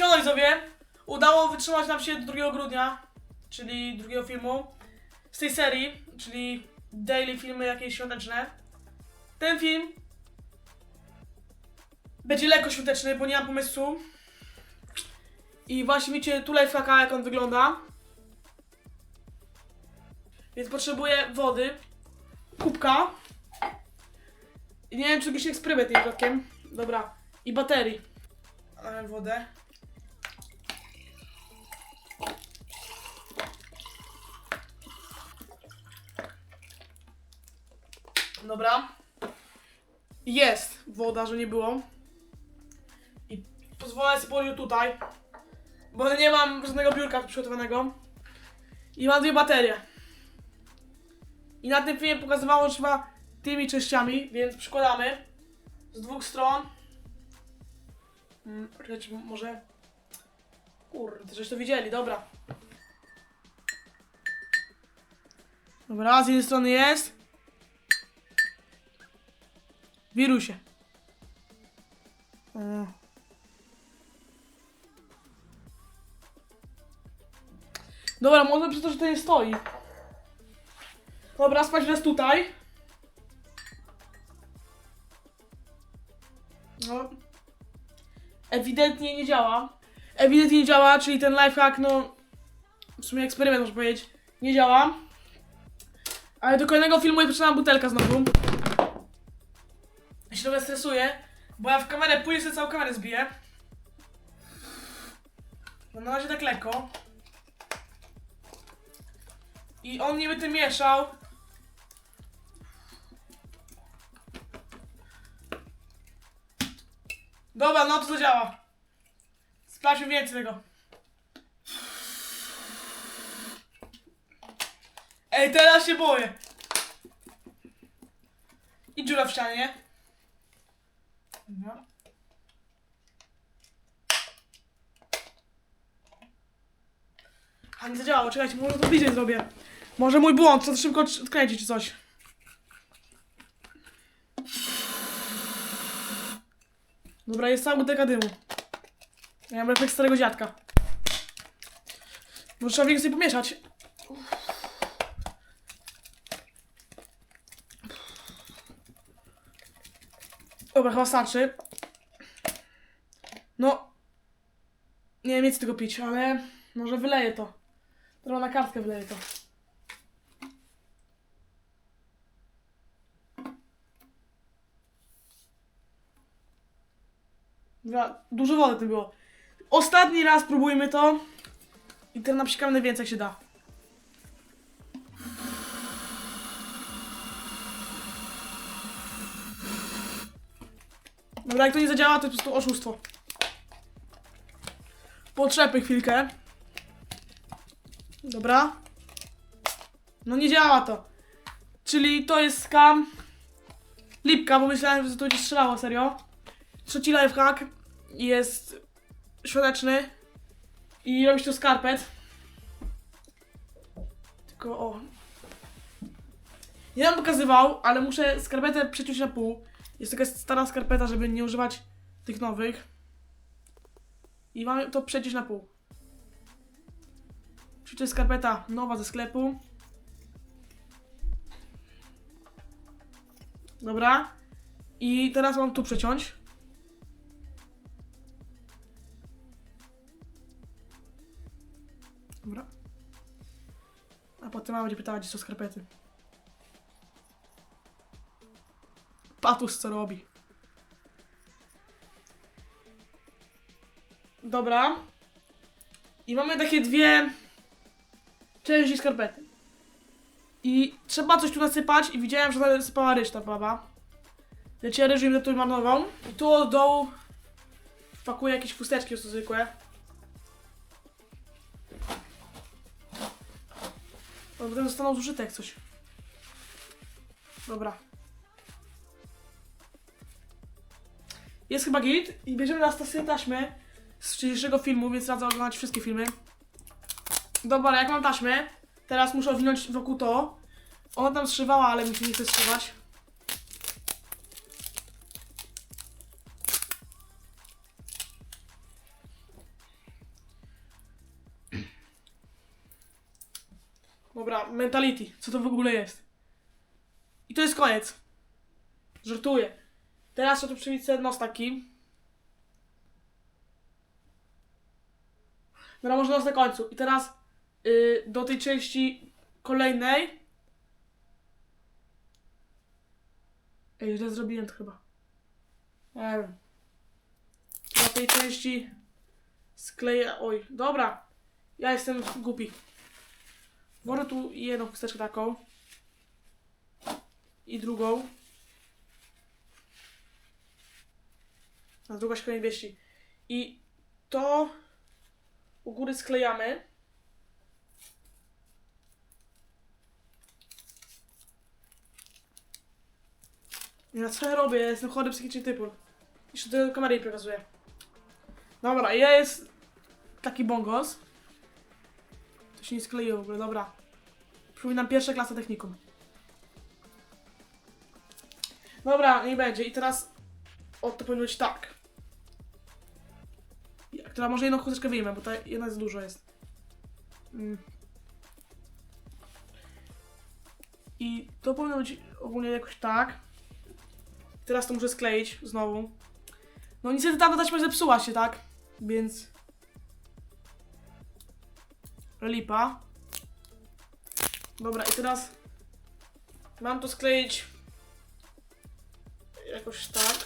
Siadaj sobie. Udało wytrzymać nam się do 2 grudnia, czyli drugiego filmu z tej serii, czyli daily filmy jakieś świąteczne. Ten film będzie lekko świąteczny, bo nie mam pomysłu. I właśnie widzicie tu lifehacka, jak on wygląda. Więc potrzebuję wody, kubka. I nie wiem, czy jakiś eksperyment nie przypadkiem. Dobra. I baterii. Mamy wodę. Dobra. Jest woda, że nie było. I pozwolę sobie tutaj. Bo nie mam żadnego biurka przygotowanego. I mam dwie baterie. I na tym filmie pokazywało, trzeba tymi częściami, więc przykładamy z dwóch stron. Hmm, czekajcie, może... Kurde, żeś to widzieli, dobra. Dobra, z jednej strony jest. Wirusie. O. Dobra, może przez to, że to nie stoi. Dobra, spać nas tutaj. No. Ewidentnie nie działa. Ewidentnie nie działa, czyli ten lifehack, no... W sumie eksperyment, można powiedzieć. Nie działa. Ale do kolejnego filmu jest potrzebna butelka znowu. Ja się trochę stresuję, bo ja w kamerę pójdę sobie całą kamerę zbiję. No na razie tak lekko. I on niby tym mieszał. Dobra, no to to działa. Sprawdźmy więcej tego. Ej, teraz się boję. I dziura w ścianie. Dobra. A nie zadziałało, czekajcie, może to bliżej zrobię. Może mój błąd, co to szybko odk- odkręcić czy coś. Dobra, jest cała butelka dymu. Ja mam refleks starego dziadka. Może trzeba więcej pomieszać. Dobra, chyba starczy. No. Nie wiem, chcę tego pić, ale może wyleję to. Dobra, na kartkę wyleję to. Dobra, dużo wody tym było. Ostatni raz próbujmy to. I teraz napsikamy najwięcej jak się da. Dobra, jak to nie zadziała, to jest po prostu oszustwo. Potrzepy chwilkę. Dobra. No nie działa to. Czyli to jest scam. Lipka, bo myślałem, że to będzie strzelało, serio. Trzeci lifehack jest świąteczny i robisz to skarpet. Tylko o. Nie nam pokazywał, ale muszę skarpetę przeciąć na pół. Jest taka stara skarpeta, żeby nie używać tych nowych. I mamy to przeciąć na pół. Czyli to jest skarpeta nowa ze sklepu. Dobra. I teraz mam tu przeciąć. Dobra. A potem mama będzie pytała, gdzie są skarpety. Patus co robi. Dobra. I mamy takie dwie części skarpety. I trzeba coś tu nasypać i widziałem, że nasypała ryż ta baba. Lecz ja ryż im to marnował. I tu od dołu wpakuję jakieś chusteczki to zwykłe. Bo potem zostaną zużyte jak coś. Dobra. Jest chyba git i bierzemy na stację taśmy z dzisiejszego filmu, więc radzę oglądać wszystkie filmy. Dobra, jak mam taśmę, teraz muszę owinąć wokół to. Ona tam zszywała, ale mi się nie chce zszywać. Dobra, mentality. Co to w ogóle jest? I to jest koniec. Żartuję. Teraz przybić sobie nos taki. Dobra, może nos na końcu. I teraz y, do tej części kolejnej. Ej, źle zrobiłem to chyba. Nie wiem. Do tej części skleję. Oj, dobra. Ja jestem głupi. Włożę tu jedną chusteczkę taką. I drugą. A druga się nie wieści. I to u góry sklejamy. Ja co ja robię? Ja jestem chory psychicznie typu. Jeszcze do kamery pokazuję. Dobra, ja jest taki bongos. To się nie skleiło w ogóle, dobra. Przypominam pierwsza klasa technikum. Dobra, nie będzie. I teraz o to powinno być tak. Która może jedną chusteczkę wyjmę, bo ta jedna jest dużo jest. Mm. I to powinno być ogólnie jakoś tak. Teraz to muszę skleić znowu. No niestety ta taśma zepsuła się, tak? Więc... Lipa. Dobra, i teraz mam to skleić jakoś tak.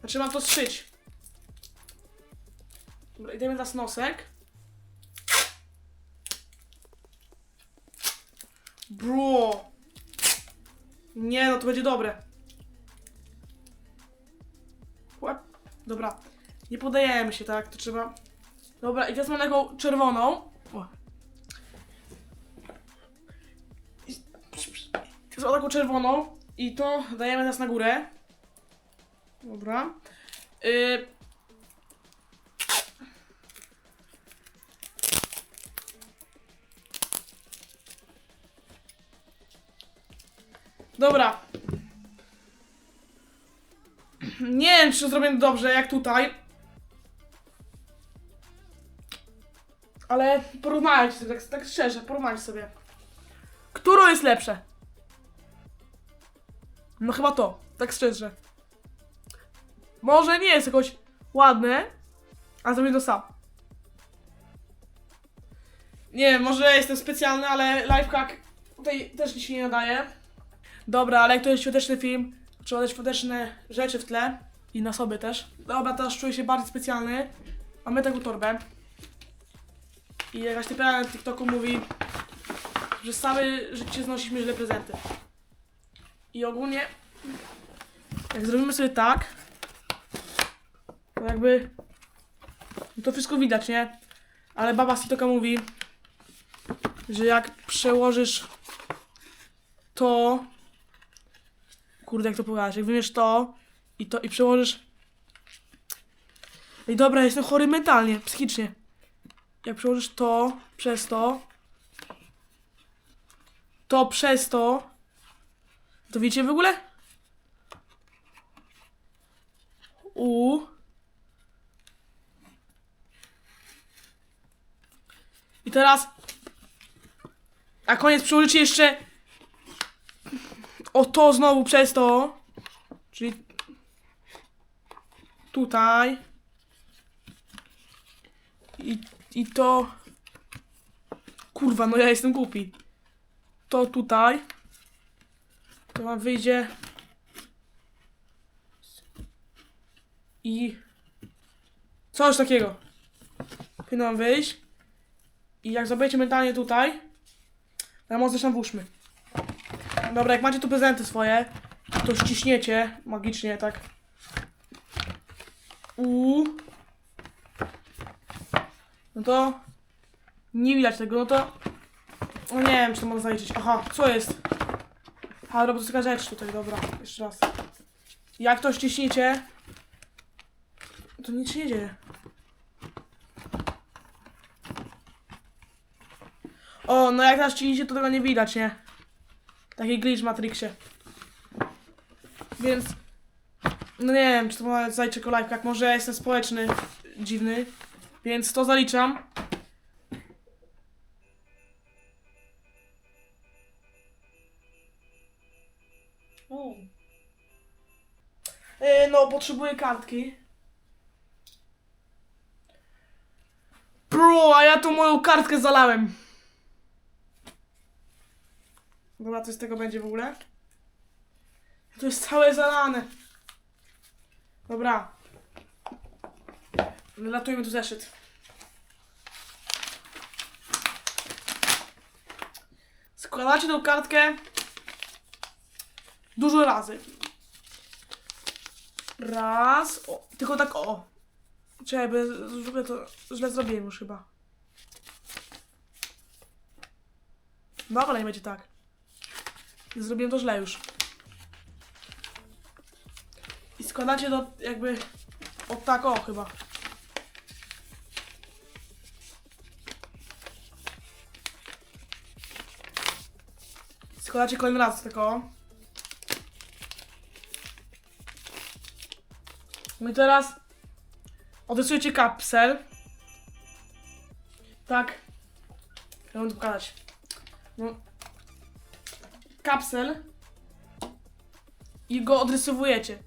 Znaczy mam to strzyć. Dobra, idziemy teraz nosek. Bro. Nie, no to będzie dobre. What? Dobra. Nie podajemy się, tak? To trzeba... Dobra, i teraz mam taką czerwoną. O. Teraz mam taką czerwoną. I to dajemy teraz na górę. Dobra. Y... Dobra. Nie wiem, czy zrobię dobrze, jak tutaj. Ale porównajcie sobie, tak, tak szczerze, porównajcie sobie. Które jest lepsze? No chyba to, tak szczerze. Może nie jest jakoś ładne, a zrobię to sam. Nie może jestem specjalny, ale lifehack tutaj też mi się nie nadaje. Dobra, ale jak to jest świąteczny film, trzeba dać świąteczne rzeczy w tle i na sobie też. Dobra, teraz czuję się bardziej specjalny. Mamy taką torbę. I jakaś typera na TikToku mówi, że całe życie znosiśmy źle prezenty. I ogólnie, jak zrobimy sobie tak, to jakby to wszystko widać, nie? Ale baba z TikToka mówi, że jak przełożysz to, kurde jak to powiedziałeś, jak wymiesz to i to i przełożysz Ej dobra, jestem chory mentalnie, psychicznie. Jak przełożysz to przez to, to przez to, to widzicie w ogóle? U. I teraz. A koniec przełożycie jeszcze. O to znowu przez to. Czyli. Tutaj. I, I to. Kurwa, no ja jestem głupi. To tutaj. To wam wyjdzie. I. Coś takiego. Powinno wam wyjść. I jak zobaczycie mentalnie tutaj, to mocno tam włóżmy. Dobra, jak macie tu prezenty swoje, to ściśniecie magicznie, tak. U. No to nie widać tego, no to. No nie wiem, czy to można zaliczyć. Aha, co jest? A, jest taka rzecz tutaj, dobra, jeszcze raz. Jak to ściśniecie, to nic się nie dzieje. O, no jak teraz ściśniecie, to tego nie widać, nie? Taki glitch w Matrixie. Więc... No nie wiem, czy to ma zajrzeć o jak Może ja jestem społeczny, dziwny. Więc to zaliczam. E, no, potrzebuję kartki. Bro, a ja tu moją kartkę zalałem. Dobra, co z tego będzie w ogóle? To jest całe zalane. Dobra. Latujmy tu zeszyt. Składacie tą kartkę dużo razy. Raz. O, tylko tak o. Czekaj, bo źle to źle zrobiłem już chyba. Dobra, nie będzie tak. Zrobiłem to źle już. I składacie do jakby o tak o chyba. Składacie kolejny raz tak o. No i teraz odrysujecie kapsel. Tak. Ja mam tu pokazać. No. Kapsel. I go odrysowujecie.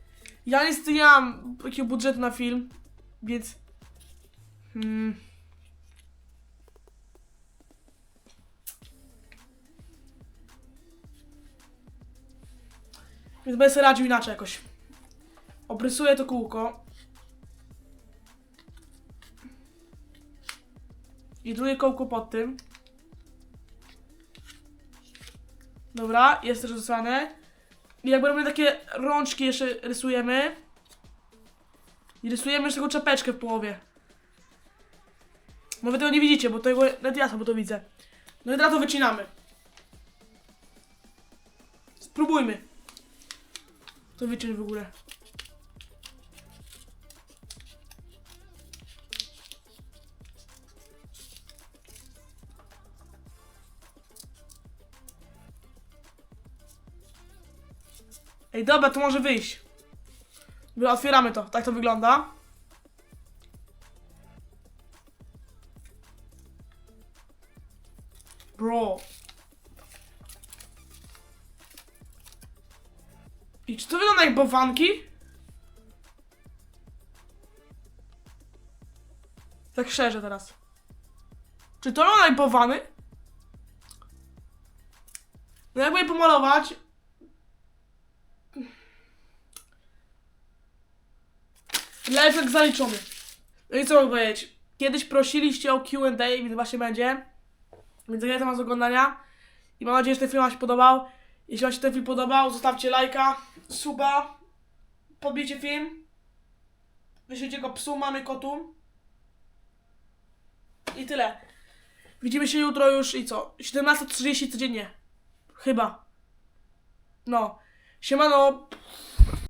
Ja niestety nie mam takiego budżetu na film, więc... Hmm. Więc będę sobie radził inaczej jakoś. Obrysuję to kółko. I drugie kołko pod tym. Dobra, jest też. I jakby robimy takie rączki jeszcze rysujemy. I rysujemy już taką czapeczkę w połowie. No wy tego nie widzicie, bo jakby, nawet ja sobie to widzę. No i teraz to wycinamy. Spróbujmy. To wyciąć w ogóle. Ej, dobra, to może wyjść. Dobra, otwieramy to. Tak to wygląda. Bro. I czy to wygląda jak bowanki? Tak szczerze teraz. Czy to wygląda jak bowany? No jakby je pomalować, Lifehack zaliczony. No i co mogę powiedzieć? Kiedyś prosiliście o Q&A, więc właśnie będzie. Więc zachęcam was do oglądania. I mam nadzieję, że ten film wam się podobał. Jeśli wam się ten film podobał, zostawcie lajka, suba, podbijcie film. Wyślijcie go psu, mamy, kotu. I tyle. Widzimy się jutro już i co? 17.30 codziennie. Chyba. No. Siemano.